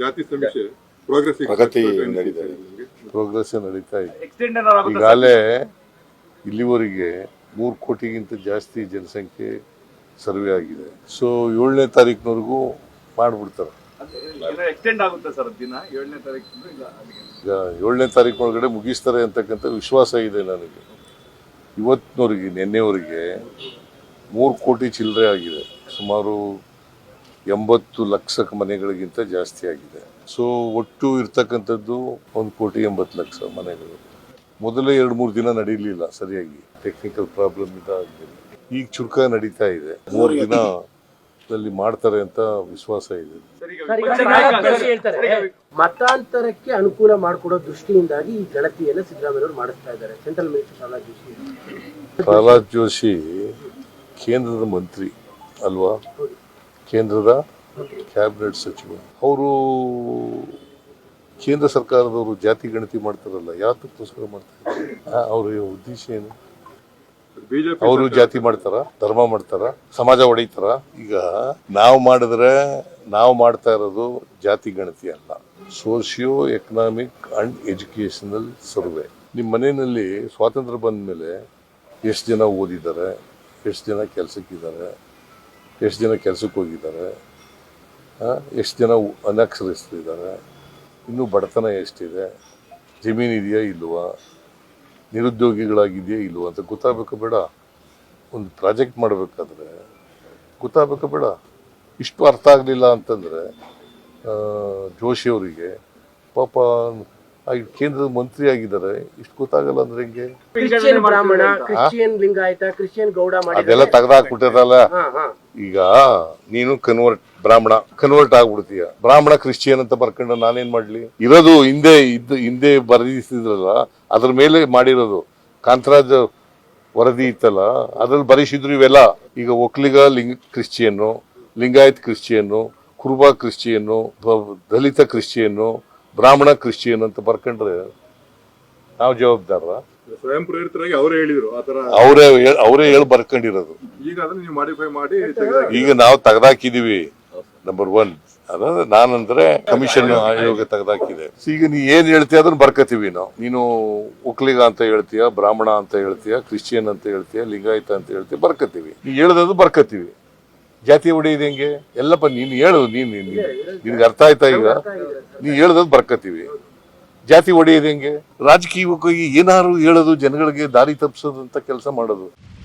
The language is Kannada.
ಜಾತಿ ಸಮೀಕ್ಷೆ ಪ್ರೋಗ್ರೆಸ್ ಪ್ರಗತಿ ನಡೀತಾ ಇದೆ. ಪ್ರೋಗ್ರೆಸ್ ನಡೀತಾ ಇದೆ. ಎಕ್ಸ್ಟೆಂಡ್ ಏನಾರು ಆಗುತ್ತಾ ಈಗಾಗಲೇ ಇಲ್ಲಿವರೆಗೆ ಮೂರು ಕೋಟಿಗಿಂತ ಜಾಸ್ತಿ ಜನಸಂಖ್ಯೆ ಸರ್ವೆ ಆಗಿದೆ. ಸೊ ಏಳನೇ ತಾರೀಕಿನವರೆಗೂ ಮಾಡಿಬಿಡ್ತಾರೆ. ಎಕ್ಸ್ಟೆಂಡ್ ಆಗುತ್ತೆ ಸರ್ ದಿನ? ಏಳನೇ ತಾರೀಕು ಇಲ್ಲ ಅಲ್ಲಿಗೆ. ಈಗ ಏಳನೇ ತಾರೀಕು ಒಳಗಡೆ ಮುಗಿಸ್ತಾರೆ ಅಂತಕ್ಕಂಥ ವಿಶ್ವಾಸ ಇದೆ ನನಗೆ. ಇವತ್ತಿನವರೆಗೆ ನಿನ್ನೆವರೆಗೆ ಮೂರು ಕೋಟಿ ಚಿಲ್ಲರೆ ಆಗಿದೆ. ಸುಮಾರು ಎಂಬತ್ತು ಲಕ್ಷ ಮನೆಗಳಿಗಿಂತ ಜಾಸ್ತಿ ಆಗಿದೆ. ಸೊ ಒಟ್ಟು ಇರ್ತಕ್ಕಂಥದ್ದು ಒಂದು ಕೋಟಿ ಎಂಬತ್ತು ಲಕ್ಷ ಮನೆಗಳು. ಮೊದಲೇ ಎರಡು ಮೂರು ದಿನ ನಡೀಲಿಲ್ಲ ಸರಿಯಾಗಿ. ಟೆಕ್ನಿಕಲ್ ಪ್ರಾಬ್ಲಮ್ ಇದಾಗಲಿಲ್ಲ ಈಗ ಚುರುಕ ನಡೀತಾ ಇದೆ. ಮೂರು ದಿನ ದಲ್ಲಿ ಮಾಡ್ತಾರೆ ಅಂತ ವಿಶ್ವಾಸ ಇದೆ. ಮತಾಂತರಕ್ಕೆ ಅನುಕೂಲ ಮಾಡಿಕೊಡೋ ದೃಷ್ಟಿಯಿಂದಾಗಿ ಈ ಗಣತಿಯನ್ನು ಸಿದ್ದರಾಮಯ್ಯವರು ಮಾಡಿಸ್ತಾ ಇದ್ದಾರೆ. ಸೆಂಟ್ರಲ್ ಮಿನಿಸ್ಟರ್ ಪ್ರಹ್ಲಾದ್ ಜೋಶಿ ಪ್ರಹ್ಲಾದ್ ಜೋಶಿ ಕೇಂದ್ರದ ಮಂತ್ರಿ ಅಲ್ವಾ? ಕೇಂದ್ರದ ಕ್ಯಾಬಿನೆಟ್ ಸಚಿವ. ಅವರು ಕೇಂದ್ರ ಸರ್ಕಾರದವರು ಜಾತಿ ಗಣತಿ ಮಾಡ್ತಾರಲ್ಲ ಯಾತಕ್ಕೋಸ್ಕರ ಮಾಡ್ತಾರೆ? ಅವರು ಉದ್ದೇಶ ಏನು? ಅವರು ಜಾತಿ ಮಾಡ್ತಾರ? ಧರ್ಮ ಮಾಡ್ತಾರ? ಸಮಾಜ ಹೊಡಿತಾರ ಈಗ ನಾವು ಮಾಡಿದ್ರೆ ನಾವು ಮಾಡ್ತಾ ಇರೋದು ಜಾತಿ ಗಣತಿ ಅಲ್ಲ. Socio economic and educational survey. ನಿಮ್ಮ ಮನೆಯಲ್ಲಿ ಸ್ವಾತಂತ್ರ್ಯ ಬಂದ ಮೇಲೆ ಎಷ್ಟು ಜನ ಓದಿದ್ದಾರೆ ಎಷ್ಟು ಜನ ಕೆಲಸಕ್ಕಿದ್ದಾರೆ ಎಷ್ಟು ಜನ ಕೆಲಸಕ್ಕೆ ಹೋಗಿದ್ದಾರೆ? ಎಷ್ಟು ಜನ ಅನಕ್ಷರಸ್ಥರಿದ್ದಾರೆ? ಇನ್ನೂ ಬಡತನ ಎಷ್ಟಿದೆ? ಜಮೀನು ಇದೆಯಾ ಇಲ್ವಾ? ನಿರುದ್ಯೋಗಿಗಳಾಗಿದೆಯಾ ಇಲ್ವಾ ಅಂತ ಗೊತ್ತಾಗಬೇಕು ಬೇಡ. ಒಂದು ಪ್ರಾಜೆಕ್ಟ್ ಮಾಡಬೇಕಾದ್ರೆ ಗೊತ್ತಾಗಬೇಕು ಬೇಡ. ಇಷ್ಟು ಅರ್ಥ ಆಗಲಿಲ್ಲ ಅಂತಂದರೆ ಜೋಶಿಯವರಿಗೆ ಪಾಪ ಆ ಕೇಂದ್ರದ ಮಂತ್ರಿ ಆಗಿದ್ದಾರೆ ಇಷ್ಟು ಗೊತ್ತಾಗಲ್ಲ ಅಂದ್ರೆ ಹೆಂಗೆ? ಕ್ರಿಶ್ಚಿಯನ್ ಬ್ರಾಹ್ಮಣ ಕ್ರಿಶ್ಚಿಯನ್ ಲಿಂಗಾಯತ ಕ್ರಿಶ್ಚಿಯನ್ ಗೌಡ ಅದೆಲ್ಲ ತೆಗೆದಾಕ್ಬಿಟ್ಟಿರಲ್ಲ ಈಗ ನೀನು ಕನ್ವರ್ಟ್ ಬ್ರಾಹ್ಮಣ ಕನ್ವರ್ಟ್ ಆಗ್ಬಿಡ್ತೀಯ. ಬ್ರಾಹ್ಮಣ ಕ್ರಿಶ್ಚಿಯನ್ ಅಂತ ಬರ್ಕೊಂಡು ನಾನೇನ್ ಮಾಡ್ಲಿ? ಇರೋದು ಹಿಂದೆ ಇದ್ದು ಹಿಂದೆ ಬರೆದಿಸಿದ್ರಲ್ಲ ಅದ್ರ ಮೇಲೆ ಮಾಡಿರೋದು. ಕಾಂತರಾಜ್ ವರದಿ ಇತ್ತಲ್ಲ ಅದ್ರಲ್ಲಿ ಬರೀಸಿದ್ರು ಇವೆಲ್ಲ. ಈಗ ಒಕ್ಲಿಗ ಲಿಂಗ ಕ್ರಿಶ್ಚಿಯನ್ನು ಲಿಂಗಾಯತ್ ಕ್ರಿಶ್ಚಿಯನ್ನು ಕುರುಬ ಕ್ರಿಶ್ಚಿಯನ್ನು ದಲಿತ ಕ್ರಿಶ್ಚಿಯನ್ನು ಬ್ರಾಹ್ಮಣ ಕ್ರಿಶ್ಚಿಯನ್ ಅಂತ ಬರ್ಕೊಂಡ್ರೆ ನಾವು ಜವಾಬ್ದಾರ ಸ್ವಯಂ ಪ್ರೇರಿತರಾಗಿ ಅವರೇ ಹೇಳಿದ್ರು ಆತರ ಅವರೇ ಅವರೇ ಹೇಳಿ ಬರ್ಕೊಂಡಿರೋದು. ಈಗ ಅದನ್ನ ನೀವು ಮಾಡಿಫೈ ಮಾಡಿ. ಈಗ ನಾವು ತೆಗೆದಾಕಿದೀವಿ ನಂಬರ್ ಒನ್ ಅದಾದ್ರೆ ನಾನಂದ್ರೆ ಕಮಿಷನ್ ಆಯೋಗ ತೆಗೆದಾಕಿದೆ. ಈಗ ನೀ ಏನ್ ಹೇಳ್ತೀಯ ಅದನ್ನ ಬರ್ಕತೀವಿ ನಾವು. ನೀನು ಒಕ್ಲಿಗ ಅಂತ ಹೇಳ್ತೀಯ ಬ್ರಾಹ್ಮಣ ಅಂತ ಹೇಳ್ತೀಯ ಕ್ರಿಶ್ಚಿಯನ್ ಅಂತ ಹೇಳ್ತೀಯ ಲಿಂಗಾಯತ ಅಂತ ಹೇಳ್ತೀಯ ಬರ್ಕತೀವಿ. ನೀ ಹೇಳ್ದದು ಬರ್ಕತೀವಿ. ಜಾತಿ ಹೊಡೆಯೋದು ಹೆಂಗೆ? ಎಲ್ಲಪ್ಪ ನೀನು ಹೇಳು ನೀನ್, ನೀನ್- ನಿನ್ಗೆ ಅರ್ಥ ಆಯ್ತಾ ಈಗ? ನೀ ಹೇಳುದ್ ಬರ್ಕತೀವಿ ಜಾತಿ ಹೊಡೆಯೋದು ಹೆಂಗೆ? ರಾಜಕೀಯಕ್ಕೆ ಏನಾದ್ರು ಹೇಳೋದು, ಜನಗಳಿಗೆ ದಾರಿ ತಪ್ಪಿಸೋದು ಅಂತ ಕೆಲಸ ಮಾಡೋದು.